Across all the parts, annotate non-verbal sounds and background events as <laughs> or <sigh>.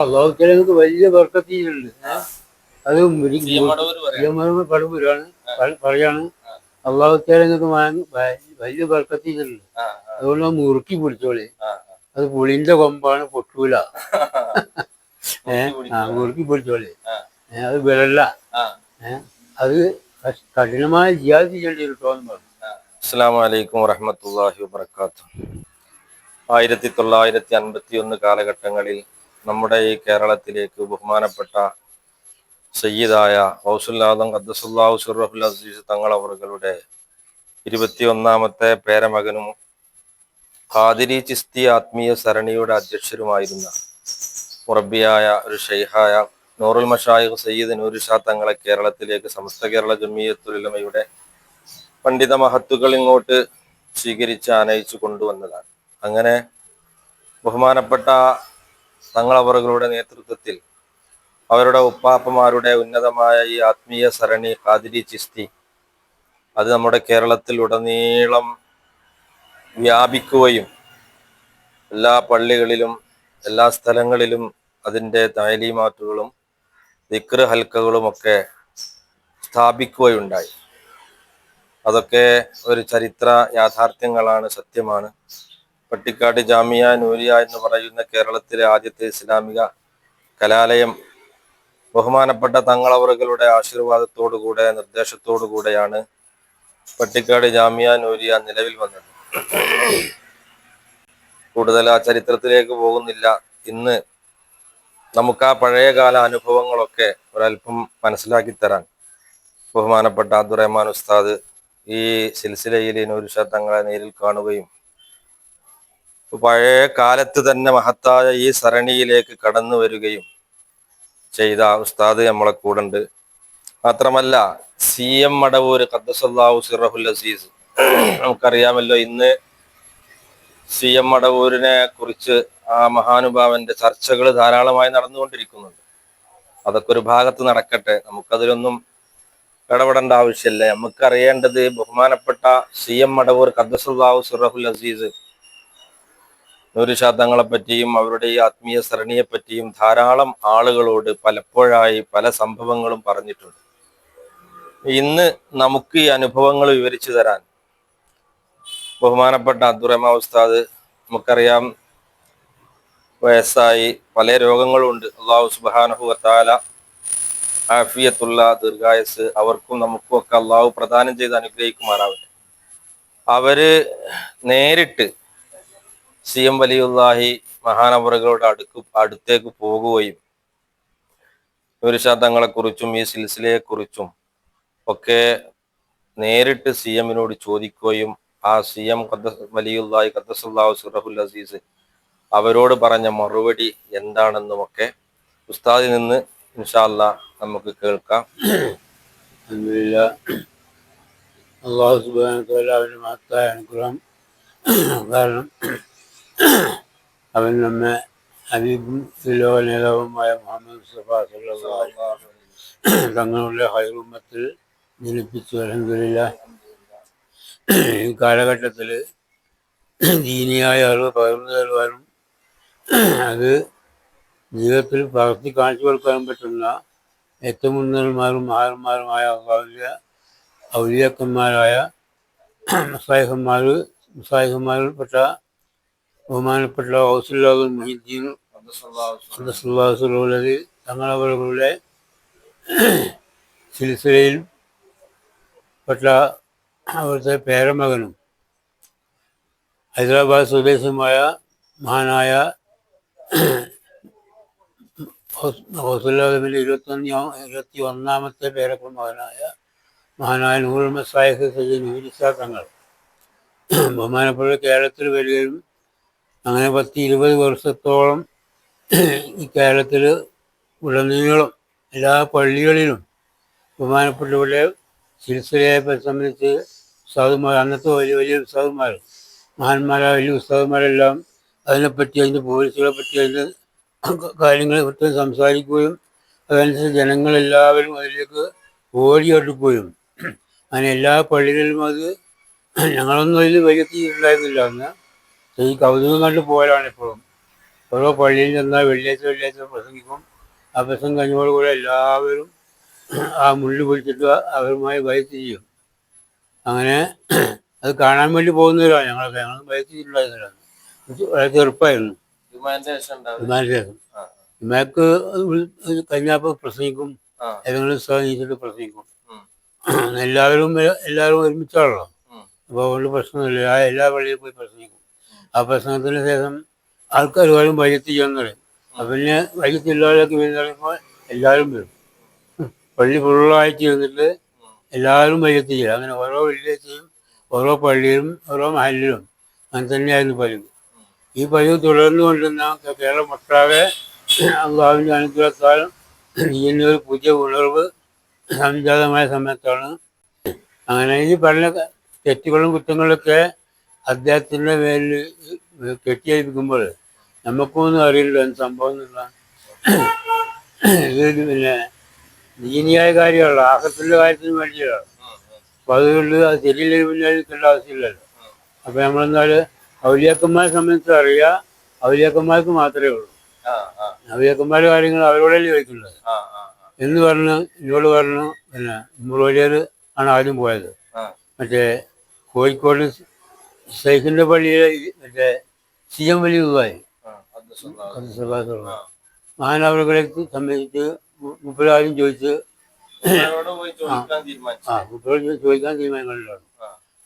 അള്ളാഹുക്കാല നമുക്ക് വലിയ വർക്കത്തിയിലുണ്ട് അത് പടമ്പൂരാണ് പറയാണ്. അള്ളാഹു നിങ്ങൾക്ക് വലിയ വർക്കത്തിയിലുണ്ട് ആ, അതുകൊണ്ട് അത് മുറുക്കി പിടിച്ചോളി. അത് പുളിന്റെ കൊമ്പാണ് പൊട്ടൂല. <laughs> ഏ? ആ മുറുക്കി പിടിച്ചോളി. ഏഹ് അത് വിളല്ല. അത് കഠിനമായ ജിയാദ് ചെയ്യേണ്ടി കിട്ടുമെന്ന് പറഞ്ഞു. അസ്സാം വലൈക്കും വറഹമത്തല്ലാഹി വബർക്കാത്തു ആയിരത്തി തൊള്ളായിരത്തി അൻപത്തി ഒന്ന് കാലഘട്ടങ്ങളിൽ നമ്മുടെ ഈ കേരളത്തിലേക്ക് ബഹുമാനപ്പെട്ട സയ്യിദായ ഹൗസുല്ലാദം ഖദ്ദസുല്ലാഹു സുറഹുൽ അസീസ് തങ്ങൾ തങ്ങളവറുകളുടെ ഇരുപത്തിയൊന്നാമത്തെ പേരമകനും ഖാദിരി ചിസ്തി ആത്മീയ സരണിയുടെ അധ്യക്ഷരുമായിരുന്ന മുറബിയായ ഒരു ഷെയ്ഹായ നൂറുൽ മഷായിഖ് സയ്യിദ് നൂരുഷാ തങ്ങളെ കേരളത്തിലേക്ക് സമസ്ത കേരള ജമീയത്തുലമയുടെ പണ്ഡിത മഹത്തുക്കൾ ഇങ്ങോട്ട് സ്വീകരിച്ച് ആനയിച്ചു കൊണ്ടുവന്നതാണ്. അങ്ങനെ ബഹുമാനപ്പെട്ട തങ്ങളവറുകളുടെ നേതൃത്വത്തിൽ അവരുടെ ഉപ്പാപ്പമാരുടെ ഉന്നതമായ ഈ ആത്മീയ സരണി കാതിരി ചിസ്തി അത് നമ്മുടെ കേരളത്തിൽ ഉടനീളം വ്യാപിക്കുകയും എല്ലാ പള്ളികളിലും എല്ലാ സ്ഥലങ്ങളിലും അതിന്റെ താലീമാറ്റുകളും ദിക്ർ ഹൽക്കകളുമൊക്കെ സ്ഥാപിക്കുകയുണ്ടായി. അതൊക്കെ ഒരു ചരിത്ര യാഥാർത്ഥ്യങ്ങളാണ് സത്യമാണ്. പട്ടിക്കാട് ജാമിയ നൂരിയ എന്ന് പറയുന്ന കേരളത്തിലെ ആദ്യത്തെ ഇസ്ലാമിക കലാലയം. ബഹുമാനപ്പെട്ട തങ്ങളവറുകളുടെ ആശീർവാദത്തോടുകൂടെ നിർദ്ദേശത്തോടുകൂടെയാണ് പട്ടിക്കാട് ജാമിയ നൂരിയ നിലവിൽ വന്നത്. കൂടുതൽ ആ ചരിത്രത്തിലേക്ക് പോകുന്നില്ല. ഇന്ന് നമുക്ക് ആ പഴയകാല അനുഭവങ്ങളൊക്കെ ഒരല്പം മനസ്സിലാക്കി തരാൻ ബഹുമാനപ്പെട്ട അബ്ദുറഹ്മാൻ ഉസ്താദ് ഈ സിൽസിലയിൽ നൂരുഷ തങ്ങളെ നേരിൽ കാണുകയും പഴയ കാലത്ത് തന്നെ മഹത്തായ ഈ സരണിയിലേക്ക് കടന്നു വരികയും ചെയ്ത ഉസ്താദ് നമ്മളെ കൂടെ മാത്രമല്ല സി എം മടവൂര് ഖദ്സല്ലാഹു സിറഹുൽ അസീസ്. നമുക്കറിയാമല്ലോ ഇന്ന് സി എം മടവൂരിനെ കുറിച്ച് ആ മഹാനുഭാവന്റെ ചർച്ചകൾ ധാരാളമായി നടന്നുകൊണ്ടിരിക്കുന്നുണ്ട്. അതൊക്കെ ഒരു ഭാഗത്ത് നടക്കട്ടെ. നമുക്കതിലൊന്നും ഇടപെടേണ്ട ആവശ്യമില്ല. നമുക്കറിയേണ്ടത് ബഹുമാനപ്പെട്ട സി എം മടവൂർ ഖദ്സല്ലാഹു സിറഹുൽ അസീസ് നൂരുഷാ പറ്റിയും അവരുടെ ഈ ആത്മീയ സരണിയെപ്പറ്റിയും ധാരാളം ആളുകളോട് പലപ്പോഴായി പല സംഭവങ്ങളും പറഞ്ഞിട്ടുണ്ട്. ഇന്ന് നമുക്ക് ഈ അനുഭവങ്ങൾ വിവരിച്ചു തരാൻ ബഹുമാനപ്പെട്ട അബ്ദുറഹ്മാൻ ഉസ്താദ് നമുക്കറിയാം വയസ്സായി പല രോഗങ്ങളുണ്ട്. അള്ളാഹു സുബാനഹു വത്താല ആഫിയത്തുള്ള ദീർഘായസ് അവർക്കും നമുക്കും ഒക്കെ അള്ളാഹു പ്രദാനം ചെയ്ത് അനുഗ്രഹിക്കുമാറാവട്ടെ. അവർ നേരിട്ട് സി എം വലിയുല്ലാഹി മഹാനവറുകളുടെ അടുക്ക് അടുത്തേക്ക് പോകുകയും നൂരുഷാ കുറിച്ചും ഈ സിൽസിലയെക്കുറിച്ചും ഒക്കെ നേരിട്ട് സി എമ്മിനോട് ചോദിക്കുകയും ആ സി എം വലിയുല്ലാഹി ഖദ്ദസുല്ലാഹു സുറഹുൽ അസീസ് അവരോട് പറഞ്ഞ മറുപടി എന്താണെന്നുമൊക്കെ ഉസ്താദിൽ നിന്ന് ഇൻഷാല്ല നമുക്ക് കേൾക്കാം. അള്ളാഹു സുബാൻ അനുഗ്രഹം. കാരണം അവൻ നമ്മെ അനീതും ലോക നേതാവുമായ മുഹമ്മദ് തങ്ങളുടെ ഹൈറുമത്തിൽ ജനിപ്പിച്ചു. അലഹമില്ല ഈ കാലഘട്ടത്തിൽ ദീനിയായ അറിവ് പകർന്നു തരുവാനും അത് ജീവിതത്തിൽ പകർത്തി കാണിച്ചു കൊടുക്കാനും പറ്റുന്ന ഏറ്റവും ഉന്നതന്മാരും മഹാന്മാരുമായ അള്ളാഹുവിന്റെ ഔലിയാക്കന്മാരായ മുസായിഹന്മാർ മുസായിഹന്മാരിൽപ്പെട്ട ബഹുമാനപ്പെട്ട സല്ലാസുള്ളത് തങ്ങളവരുടെ സിൽസിലയിൽ പെട്ട അവിടുത്തെ പേരമകനും ഹൈദരാബാദ് സ്വദേശമായ മഹാനായ ഹൗസുല്ലാദമിന്റെ ഇരുപത്തി ഇരുപത്തി ഒന്നാമത്തെ പേരക്കുള്ള മകനായ മഹാനായ നൂർ മസായിഖ് സജി നൂരിസ തങ്ങൾ ബഹുമാനപ്പെട്ട കേരളത്തിൽ വരികയും അങ്ങനെ പത്ത് ഇരുപത് വർഷത്തോളം ഈ കേരളത്തിൽ ഉടനീളം എല്ലാ പള്ളികളിലും ബഹുമാനപ്പെട്ടവരുടെ ചികിത്സയെ സംബന്ധിച്ച് ഉസ്താദുമാർ അന്നത്തെ വലിയ വലിയ ഉസ്താദുമാർ മഹാന്മാരായ വലിയ ഉസ്താദുമാരെല്ലാം അതിനെപ്പറ്റി അതിന്റെ പോലീസുകളെ പറ്റി അതിന്റെ കാര്യങ്ങളെ പറ്റി സംസാരിക്കുകയും അതനുസരിച്ച് ജനങ്ങളെല്ലാവരും അതിലേക്ക് ഓടിയെടുക്കുകയും അങ്ങനെ എല്ലാ പള്ളികളിലും അത് ഞങ്ങളൊന്നും അതിൽ വലിയ തീരുണ്ടായിരുന്നില്ല അന്ന്. ഈ കൗതുകം കണ്ട് പോയതാണ് ഇപ്പോഴും. ഓരോ പള്ളിയിൽ ചെന്നാൽ വെള്ളിയാഴ്ച വെള്ളിയാഴ്ച പ്രസംഗിക്കും. ആ പ്രസംഗം കഴിഞ്ഞോടുകൂടെ എല്ലാവരും ആ മുള്ളി പിടിച്ചിട്ട് അവരുമായി ബൈക്ക് ചെയ്യും. അങ്ങനെ അത് കാണാൻ വേണ്ടി പോകുന്നവരാണ് ഞങ്ങളൊക്കെ. ഞങ്ങൾ ബൈക്ക് ചെയ്തിട്ടുണ്ടായിരുന്നില്ല വളരെ ചെറുപ്പമായിരുന്നു വിമാനശേഷം ആ, വിമാക്ക് കഴിഞ്ഞപ്പോൾ പ്രസംഗിക്കും. ഏതെങ്കിലും സ്ഥലം നീച്ചിട്ട് പ്രസംഗിക്കും. എല്ലാവരും എല്ലാവരും ഒരുമിച്ചാണല്ലോ. അപ്പോൾ അതുകൊണ്ട് പ്രശ്നമില്ല ആ എല്ലാ പള്ളിയിൽ പോയി പ്രസംഗിക്കും. ആ പ്രസംഗത്തിന് ശേഷം ആൾക്കാർ വരും വൈകിട്ട് ചെന്നത് പിന്നെ വൈകിട്ട് എല്ലാവരും വരുമ്പോൾ എല്ലാവരും വരും. പള്ളി ഫുള്ളായിട്ട് ചെന്നിട്ട് എല്ലാവരും വൈകിട്ട് ചെയ്യും അങ്ങനെ ഓരോ വില്ലേജിലും ഓരോ പള്ളിയിലും ഓരോ മഹലിലും അങ്ങനെ തന്നെയായിരുന്നു പതിവ്. ഈ പതിവ് തുടർന്നു കൊണ്ടിരുന്ന കേരളം ഒട്ടാകെ അള്ളാഹുവിന്റെ അനുഗ്രഹത്താലും ഇതിന്റെ ഒരു പുതിയ ഉണർവ് സംജാതമായ സമയത്താണ്. അങ്ങനെ ഈ പറഞ്ഞ തെറ്റുകളും കുറ്റങ്ങളൊക്കെ അദ്ദേഹത്തിന്റെ മേലിൽ കെട്ടിയേൽപ്പിക്കുമ്പോൾ നമുക്കൊന്നും അറിയില്ല എന്ത് സംഭവം എന്നുള്ള. ഇത് പിന്നെ ദീനിയായ കാര്യമല്ല ആഹത്തിന്റെ കാര്യത്തിന് വേണ്ടിയാണ് അപ്പം അതുകൊണ്ട് അത് ശരിയില്ലെങ്കിൽ പിന്നെ അതിലേക്കുള്ള ആവശ്യമില്ലല്ലോ. അപ്പം നമ്മളെന്നാൽ ഔലിയാക്കന്മാരെ സംബന്ധിച്ച് അറിയുക ഔലിയാക്കന്മാർക്ക് മാത്രമേ ഉള്ളൂ. ഔലിയാക്കന്മാരുടെ കാര്യങ്ങൾ അവരോടല്ലേ ചോദിക്കുന്നത്? എന്ന് പറഞ്ഞ് എന്നോട് പറഞ്ഞു പിന്നെ മുറോലിയർ ആണ് ആദ്യം പോയത്. മറ്റേ കോഴിക്കോട് പള്ളിയിലെ ഈ മറ്റേ സി എം വലിയ. ആ. മഹാനവറുകളെ സംബന്ധിച്ച് മുപ്പതാരും ചോദിച്ച് പോയി ചോദിക്കാൻ തീരുമാനിച്ചു. ആ മുപ്പത് ചോദിക്കാൻ തീരുമാനങ്ങളിലാണ്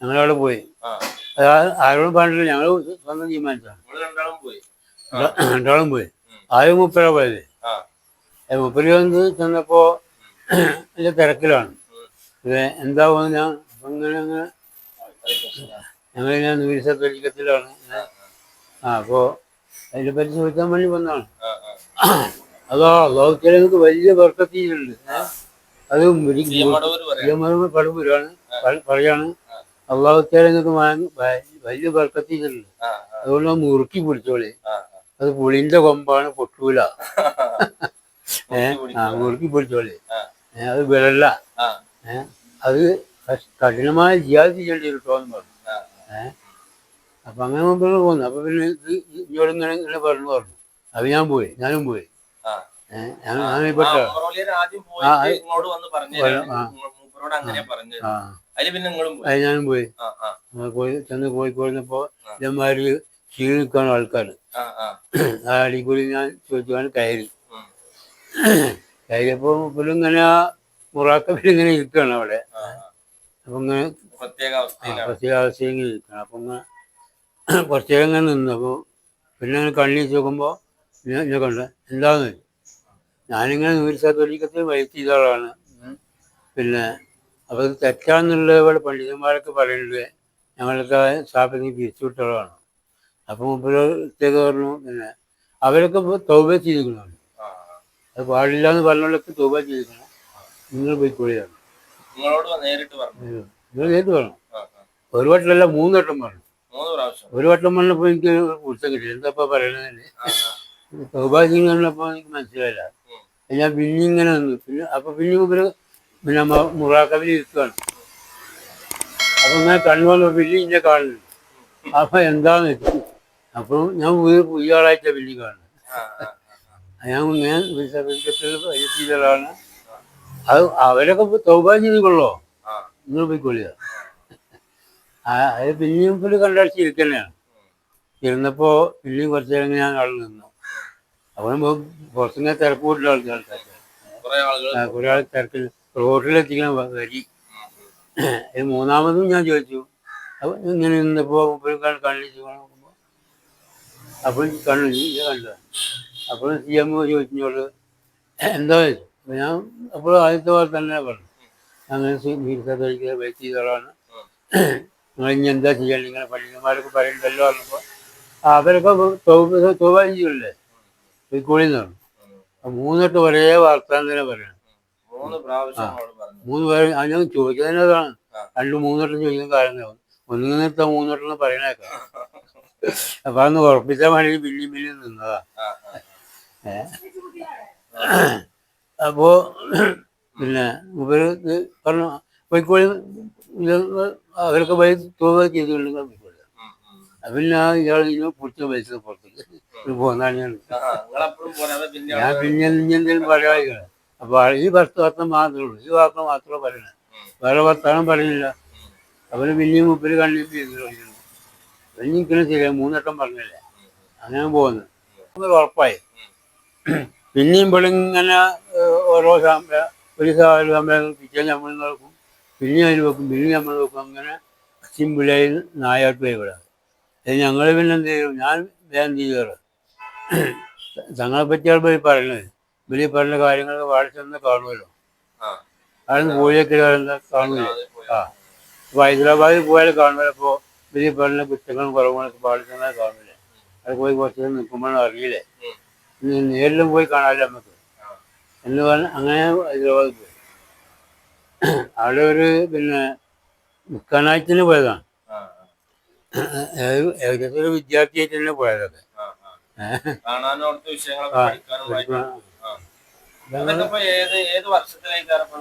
ഞങ്ങളവിടെ പോയി. ആരോടും പറഞ്ഞില്ല ഞങ്ങൾ സ്വന്തം തീരുമാനിച്ചാണ് രണ്ടാളും പോയി. ആദ്യം <clears throat> മുപ്പര പോയത്. മുപ്പര് വന്ന് ചെന്നപ്പോ <clears throat> തിരക്കിലാണ്. എന്താ പോകുന്ന ഞാൻ അപ്പം അങ്ങനെ ഞങ്ങളിങ്ങനെ നൂരിസ തൊലിക്കത്തിലാണ് ആ അപ്പോൾ അതിനെ പറ്റി ചോദിക്കാൻ വേണ്ടി വന്നതാണ്. ആ. അതോ ലോകത്തിലേക്ക് വലിയ വർക്കത്തിയിലുണ്ട് അതും പടമ്പുരാണ് പറയാണ് അള്ളാഹുത്തേലങ്ങൾക്ക് വലിയ വർക്കത്തിയിലുണ്ട് അതുകൊണ്ട് അത് മുറുക്കി പിടിച്ചോളി. അത് പുളിന്റെ കൊമ്പാണ് പൊട്ടൂല. <laughs> ഏ ആ മുറുക്കി പിടിച്ചോളി. അത് വിളല്ല ഏഹ് അത് കഠിനമായ ജിയാദ് ചെയ്യേണ്ടി കിട്ടുമെന്ന് പറഞ്ഞു. ആ. ഏ? അപ്പൊ അങ്ങനെ മുമ്പ് പോകുന്നു അപ്പൊ പിന്നെ ഇങ്ങോട്ട് ഇങ്ങനെ ഇങ്ങനെ പറഞ്ഞു പറഞ്ഞു. അത് ഞാൻ പോയി. ഞാനും പോയി. ഏഹ് ഞാൻ ആ, അത് ഞാനും പോയി. പോയി ചെന്ന് കോഴിക്കോടിനപ്പോ ഇതേമാതിരി ക്ഷീണിക്കാണ് ആൾക്കാർ ആ, അടിക്കൂടി ഞാൻ ചോദിച്ചാണ് കയറി. കയറിയപ്പോ മുമ്പിലും ഇങ്ങനെ ആ മുറാക്കപ്പിൽ ഇങ്ങനെ ഇരിക്കുകയാണ് അവിടെ. അപ്പൊ ഇങ്ങനെ പ്രത്യേക അവസ്ഥയിലാണ്. പ്രത്യേക അവസ്ഥയിൽ ഇങ്ങനെ <clears throat> ഇരിക്കണം. അപ്പൊ ഇങ്ങനെ കുറച്ച് നേരം ഇങ്ങനെ നിന്നു അപ്പൊ പിന്നെ അങ്ങനെ കണ്ണി നോക്കുമ്പോ ഞാൻ കണ്ട എന്താന്ന്. ഞാനിങ്ങനെ നൂറ് സാത്തൊലിക്കത്തിൽ വൈറ്റ് ചെയ്ത ആളാണ്. പിന്നെ അപ്പൊ ഇത് തെറ്റാന്നുള്ള ഇവിടെ പണ്ഡിതന്മാരൊക്കെ പറയുന്നത് ഞങ്ങളൊക്കെ സ്ഥാപനത്തിൽ പിരിച്ചുവിട്ടതാണ് അപ്പൊ മുമ്പിലേക്ക് പറഞ്ഞു പിന്നെ അവരൊക്കെ തൗബ ചെയ്തിരിക്കണം ആ, ആ. അത് പാടില്ല എന്ന് പറഞ്ഞവരൊക്കെ തൗബ ചെയ്തിരിക്കണം നിങ്ങൾ പോയിക്കോളിയാണ് നിങ്ങളോട് നേരിട്ട് പറഞ്ഞു. നിങ്ങൾ ചെയ്തു ആ. ഒരു വട്ടമല്ല മൂന്ന് വട്ടം പറഞ്ഞു ഒരു വട്ടം പറഞ്ഞപ്പോൾ എനിക്ക് കുറിച്ച് കിട്ടി. എന്താ ആ. സൗഭാഗ്യം കണ്ടപ്പോൾ എനിക്ക് മനസ്സിലായില്ല. ഞാൻ പിന്നെ ഇങ്ങനെ നിന്നു. പിന്നെ അപ്പൊ പിന്നെ ഇവർ പിന്നെ മുറാക്കവിൽ ഇരിക്കുകയാണ് അപ്പൊ ഇങ്ങനെ കണ്ണു വന്നു പിന്നെ ഇന്നെ കാണുന്നു. അപ്പൊ എന്താന്ന് വെച്ചു? അപ്പോൾ ഞാൻ പുതിയ ആളായിട്ടാ പിന്നെ കാണുന്നത്. ഞാൻ. ഞാൻ ഞാൻ ചെയ്തതാണ് അത് അവരൊക്കെ സൗഭാഗ്യം ആ. നിങ്ങൾ പോയിക്കൊള്ളുക ആ അത് പിന്നെയും പുള്ളി കണ്ടടിച്ച് ഇരിക്കുന്നതാണ് ഇരുന്നപ്പോ പിന്നെയും കുറച്ച് നേരം ഞാൻ അവിടെ നിന്നു. അപ്പോൾ പുറത്തുനിന്ന് തിരക്ക് കൂട്ടുന്ന ആൾക്കാർ കുറെ ആൾ തിരക്കിൽ റോഡിലെത്തിക്കണ വരി. ഇത് മൂന്നാമതും ഞാൻ ചോദിച്ചു. അപ്പോൾ ഇങ്ങനെ നിന്നപ്പോൾ മുപ്പത് കണ്ണിച്ച് നോക്കുമ്പോൾ അപ്പോൾ കണ്ണു കണ്ടു കണ്ടത് അപ്പോൾ സി എം ചോദിച്ചോട് എന്താ? ഞാൻ അപ്പോൾ ആദ്യത്തെ പോലെ തന്നെ പറഞ്ഞു. അങ്ങനെ മീർസത്തൊരിക്കൽ വെയിറ്റ് ചെയ്തോളാണ് നിങ്ങൾ ഇനി എന്താ ചെയ്യാൻ നിങ്ങളെ പണ്ഡിതന്മാരൊക്കെ പറയുന്നുണ്ടല്ലോ പറഞ്ഞപ്പോൾ അവരൊക്കെ ചൊവ്വാഴ്ചയല്ലേ പോയിക്കോളി എന്ന് പറഞ്ഞു. മൂന്നിട്ട് ഒരേ വാർത്താൻ തന്നെ പറയണം. മൂന്ന് പേര് ഞാൻ ചോദിക്കുന്നതാണ്. രണ്ട് മൂന്നിട്ടും ചോദിക്കുന്ന കാര്യം ഒന്നിൽ നിർത്താൻ മൂന്നിട്ടെന്ന് പറയണേക്കാം. അപ്പൊ അന്ന് ഉറപ്പിച്ചാൽ വേണമെങ്കിൽ വില്ലി മില്ലി നിന്നതാ. ഏ? അപ്പോ പിന്നെ ഇവർ പറഞ്ഞു പോയിക്കോളി അവരൊക്കെ പോയി തോന്നുക ചെയ്തുകൊണ്ടെങ്കിൽ പോയിക്കോളി പിന്നെ ഇയാൾ ഇങ്ങനെ പൊടിച്ച പൈസ പുറത്തേക്ക്. പോന്നാണ് ഞാൻ. ഞാൻ പിന്നെ ഇനി എന്തെങ്കിലും പറയാ അപ്പൊ ഈ ഭർത്ത വർത്തം മാത്രമേ ഉള്ളൂ. ഈ വാർത്ത മാത്രമേ പറയണേ. വേറെ വർത്താനം പറയുന്നില്ല. അവർ പിന്നെയും മുപ്പര് കണ്ണിയും പിന്നെ ഇങ്ങനെ ശരിയാ മൂന്നെട്ടം പറഞ്ഞല്ലേ? അങ്ങനെ പോകുന്നു നമുക്ക് ഉറപ്പായി. പിന്നെയും ഇവിടെ ഇങ്ങനെ ഏഹ്, ഓരോ സമയം ഒരു സാധനം നമ്മൾ പിറ്റേ നമ്മൾ നോക്കും. പിന്നെ അതിന് വെക്കും. പിന്നെ നമ്മൾ നോക്കും അങ്ങനെ സിമ്പിളായി നായാട്ട് പോയി അത് ഞങ്ങൾ പിന്നെ എന്ത് ചെയ്യും? ഞാൻ വേഗം ചെയ്യാറ് തങ്ങളെ പറ്റിയാണ് പോയി പറയുന്നത്. ഇവർ പറഞ്ഞ കാര്യങ്ങളൊക്കെ വാട്സപ്പിൽ കാണുമല്ലോ. അവിടെ പോയൊക്കെ കാണൂല ആ. അപ്പൊ ഹൈദരാബാദിൽ പോയാൽ കാണുമല്ലോ അപ്പോ ഇവർ പറഞ്ഞ കുറ്റങ്ങളും കുറവുകളൊക്കെ പാടിച്ചെന്നാൽ കാണൂല അത് പോയി കുറച്ച് നിൽക്കുമ്പോഴാണ് അറിയില്ലേ? നേരിലും പോയി കാണാമല്ലോ നമുക്ക്. എന്ന് പറഞ്ഞ് അങ്ങനെ ഹൈദരാബാദിൽ പോയി. അവിടെ ഒരു പിന്നെ നിൽക്കാനായിട്ടിന് പോയതാണ്. ഏകദേശം ഒരു വിദ്യാർത്ഥിയായിട്ട് തന്നെ പോയതൊക്കെ?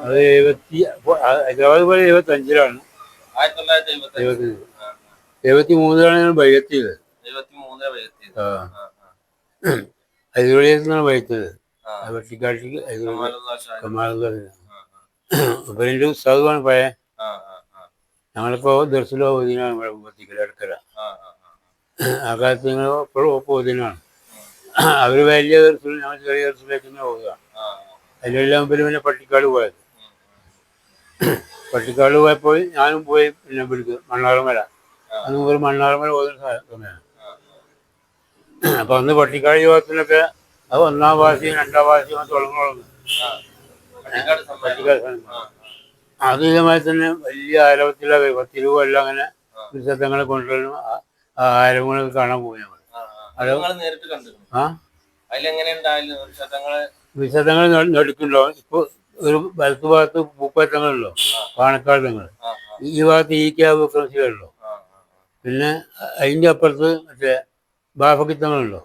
അത് എഴുപത്തി ഹൈദരാബാദ് പോലെ എഴുപത്തി അഞ്ചിലാണ് എഴുപത്തി മൂന്നിലാണ് ഞാൻ ബൈക്ക് ചെയ്തത് എഴുപത്തി ആ, അപ്പൊ എന്റെ ഉസ്താദുമാണ് പഴയ. ഞങ്ങളിപ്പോ ദർശനോ ഓതിനാണ് ഇവിടെ കുമ്പത്തിക്കൽ അടുക്കര ആ, കാലത്ത് ഞങ്ങൾ എപ്പോഴും ഒപ്പം ഓതിനാണ് അവർ വലിയ ദർശനം ഞങ്ങൾ ചെറിയ ദർശനത്തിലേക്ക് തന്നെ പോവുക. ആ, അതിലെല്ലാം പിന്നെ പിന്നെ പട്ടിക്കാട് പോയത്. പട്ടിക്കാട് പോയപ്പോൾ ഞാനും പോയി പിന്നെ പിടിക്കും മണ്ണാറമല അന്ന് ഒരു മണ്ണാറമല സ- സമയമാണ്. അപ്പൊ അന്ന് പട്ടിക്കാട് യോഗത്തിനൊക്കെ അത് ഒന്നാം ഭാഷയും രണ്ടാം ഭാഷയും തുടങ്ങുള്ളൂ ആധുനികമായി തന്നെ വലിയ ആരവത്തിലെ പത്ത് രൂപ എല്ലാം അങ്ങനെ വിശദങ്ങളെ ആ ആരവങ്ങളൊക്കെ കാണാൻ പോകും ഞങ്ങൾ വിശദങ്ങൾ നടുക്കുണ്ടോ ഇപ്പൊ ഒരു വലത്തു ഭാഗത്ത് പൂക്കത്തങ്ങളുണ്ടോ പാണക്കാട് തങ്ങൾ ആ, ആ, ഈ ഭാഗത്ത് ഈ ക്യാബ് ആ, പിന്നെ അതിന്റെ അപ്പുറത്ത് മറ്റേ ബാഫക്കിത്തങ്ങളുണ്ടോ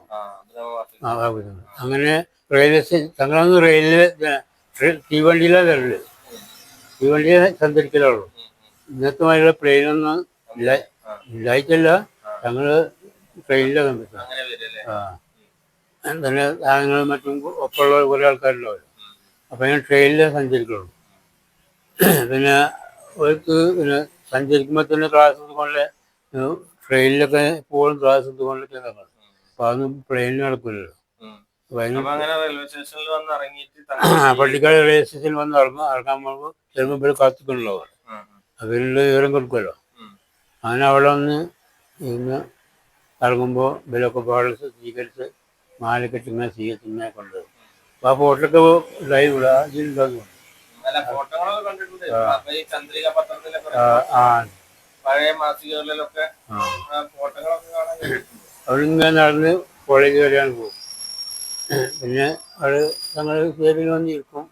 അങ്ങനെ റെയിൽവേ സ്റ്റേഷൻ തങ്ങളന്ന് റെയിൽവേ തീവണ്ടിയിലാണ് വരൽ. തീവണ്ടിയെ സഞ്ചരിക്കലുള്ളൂ. ഇന്നത്തെ മാതിരിയുള്ള പ്ലെയിനൊന്നും ഇല്ല. ഇല്ലായിട്ടല്ല. ഞങ്ങൾ ട്രെയിനിലാണ് വരല്ലേ? ആ. തന്നെ സാധനങ്ങളും മറ്റും ഒപ്പമുള്ള കുറേ ആൾക്കാരുണ്ടോ ഉം. അപ്പം ഞാൻ ട്രെയിനിലേ സഞ്ചരിക്കുള്ളൂ പിന്നെ അവർക്ക് പിന്നെ സഞ്ചരിക്കുമ്പോൾ തന്നെ ക്ലാസ് എടുത്തുകൊണ്ട് ട്രെയിനിലൊക്കെ എപ്പോഴും ക്ലാസ് എടുത്തുകൊണ്ടൊക്കെ നടക്കണം അപ്പം അതൊന്നും പ്ലെയിനിൽ നടക്കില്ലല്ലോ പള്ളിക്കാട് റെയിൽവേ സ്റ്റേഷനിൽ വന്ന് ഇറങ്ങും ഇറങ്ങാൻ പോകുമ്പോൾ ചിലപ്പോൾ ഇവിടെ കാത്തിക്കണല്ലോ. അവർ അവരുടെ വിവരം കൊടുക്കുമല്ലോ. അങ്ങനെ അവിടെ വന്ന് ഇന്ന് ഇറങ്ങുമ്പോൾ ഇവരൊക്കെ പാടെ സ്വീകരിച്ച് മാലക്കെട്ട് ഇങ്ങനെ സ്വീകരിച്ച് ഇങ്ങനെ കൊണ്ടുവരും. അപ്പോൾ ആ ഫോട്ടോയൊക്കെ ലൈവ് ഇവിടെ ഇതിലുണ്ടാകും അല്ല ഫോട്ടോകളൊക്കെ കണ്ടിട്ടുണ്ട്. അപ്പൊ ഈ ചന്ദ്രിക പത്രത്തിലൊക്കെ ആ പഴയ മാസികകളിലൊക്കെ ഫോട്ടോകളൊക്കെ കാണാൻ. അവിടെ ഇങ്ങനെ നടന്ന് കോളേജ് വരെയാണ് പോകും പിന്നെ അവിടെ ഞങ്ങൾ പേരിൽ വന്നിരിക്കും.